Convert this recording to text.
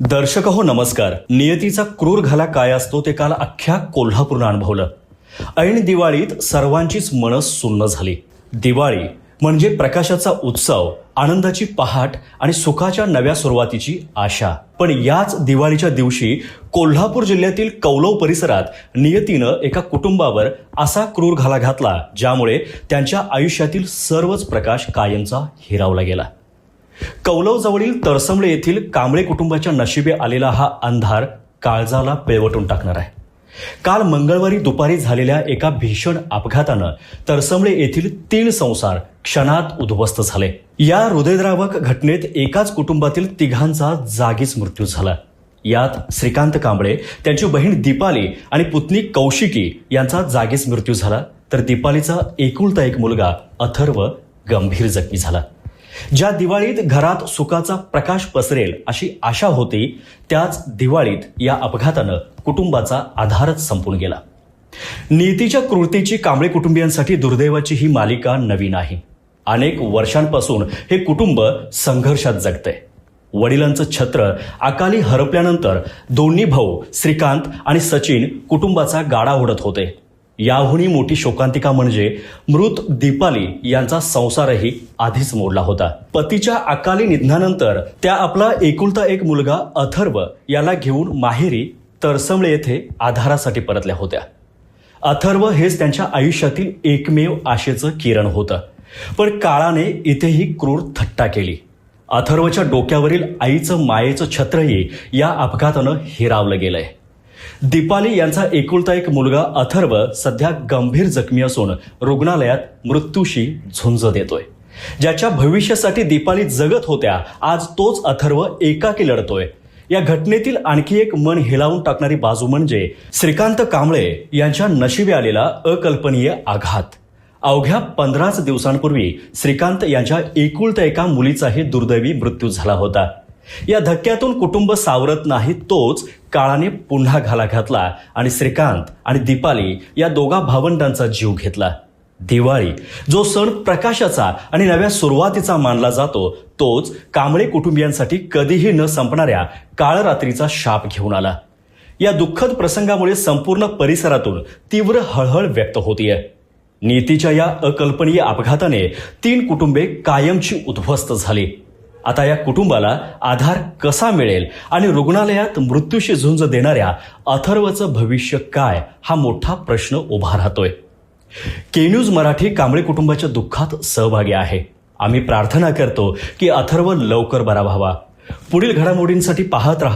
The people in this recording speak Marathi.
दर्शक हो नमस्कार. नियतीचा क्रूर घाला काय असतो ते काल अख्ख्या कोल्हापूरनं अनुभवलं. ऐन दिवाळीत सर्वांचीच मनस सुन्न झाली. दिवाळी म्हणजे प्रकाशाचा उत्सव आनंदाची पहाट आणि सुखाच्या नव्या सुरुवातीची आशा. पण याच दिवाळीच्या दिवशी कोल्हापूर जिल्ह्यातील कौलव परिसरात नियतीनं एका कुटुंबावर असा क्रूर घाला घातला ज्यामुळे त्यांच्या आयुष्यातील सर्वच प्रकाश कायमचा हिरावला गेला. कौलवजवळील तरसमळे येथील कांबळे कुटुंबाच्या नशिबे आलेला हा अंधार काळजाला पिळवटून टाकणार आहे. काल मंगळवारी दुपारी झालेल्या एका भीषण अपघातानं तरसमळे येथील तीन संसार क्षणात उद्ध्वस्त झाले. या हृदयद्रावक घटनेत एकाच कुटुंबातील तिघांचा जागीच मृत्यू झाला. यात श्रीकांत कांबळे त्यांची बहीण दीपाली आणि पुतणी कौशिकी यांचा जागीच मृत्यू झाला. तर दीपालीचा एकुलता एक मुलगा अथर्व गंभीर जखमी झाला. ज्या दिवाळीत घरात सुखाचा प्रकाश पसरेल अशी आशा होती त्याच दिवाळीत या अपघातानं कुटुंबाचा आधारच संपून गेला. नीतीच्या कृतीची कांबळे कुटुंबियांसाठी दुर्दैवाची ही मालिका नवीन आहे. अनेक वर्षांपासून हे कुटुंब संघर्षात जगतंय. वडिलांचं छत्र अकाली हरपल्यानंतर दोन्ही भाऊ श्रीकांत आणि सचिन कुटुंबाचा गाडा ओढत होते. याहूनही मोठी शोकांतिका म्हणजे मृत दीपाली यांचा संसारही आधीच मोडला होता. पतीच्या अकाली निधनानंतर त्या आपला एकुलता एक मुलगा अथर्व याला घेऊन माहेरी तरसमळे येथे आधारासाठी परतल्या होत्या. अथर्व हेच त्यांच्या आयुष्यातील एकमेव आशेचं किरण होतं. पण काळाने इथेही क्रूर थट्टा केली. अथर्वच्या डोक्यावरील आईचं मायेचं छत्रही या अपघातानं हिरावलं गेलंय. दीपाली यांचा एकुलता एक मुलगा अथर्व सध्या गंभीर जखमी असून रुग्णालयात मृत्यूशी झुंज देतोय. ज्याच्या भविष्यासाठी दीपाली जगत होत्या आज तोच अथर्व एकाकी लढतोय. या घटनेतील आणखी एक मन हिलावून टाकणारी बाजू म्हणजे श्रीकांत कांबळे यांच्या नशिबी आलेला अकल्पनीय आघात. अवघ्या पंधराच दिवसांपूर्वी श्रीकांत यांच्या एकुलत्या एका मुलीचाही दुर्दैवी मृत्यू झाला होता. या धक्क्यातून कुटुंब सावरत नाही तोच काळाने पुन्हा घाला घातला आणि श्रीकांत आणि दीपाली या दोघा भावंडांचा जीव घेतला. दिवाळी जो सण प्रकाशाचा आणि नव्या सुरुवातीचा मानला जातो तोच कांबळे कुटुंबियांसाठी कधीही न संपणाऱ्या काळरात्रीचा शाप घेऊन आला. या दुःखद प्रसंगामुळे संपूर्ण परिसरातून तीव्र हळहळ व्यक्त होतीये. नीतीच्या या अकल्पनीय अपघाताने तीन कुटुंबे कायमची उद्ध्वस्त झाली. आता या कुटुंबाला आधार कसा मिळेल आणि रुग्णालयात मृत्यूशी झुंज देणाऱ्या अथर्वचं भविष्य काय हा मोठा प्रश्न उभा राहतोय. के न्यूज मराठी कांबळे कुटुंबाच्या दुःखात सहभागी आहे. आम्ही प्रार्थना करतो की अथर्व लवकर बरा व्हावा. पुढील घडामोडींसाठी पाहत राहा.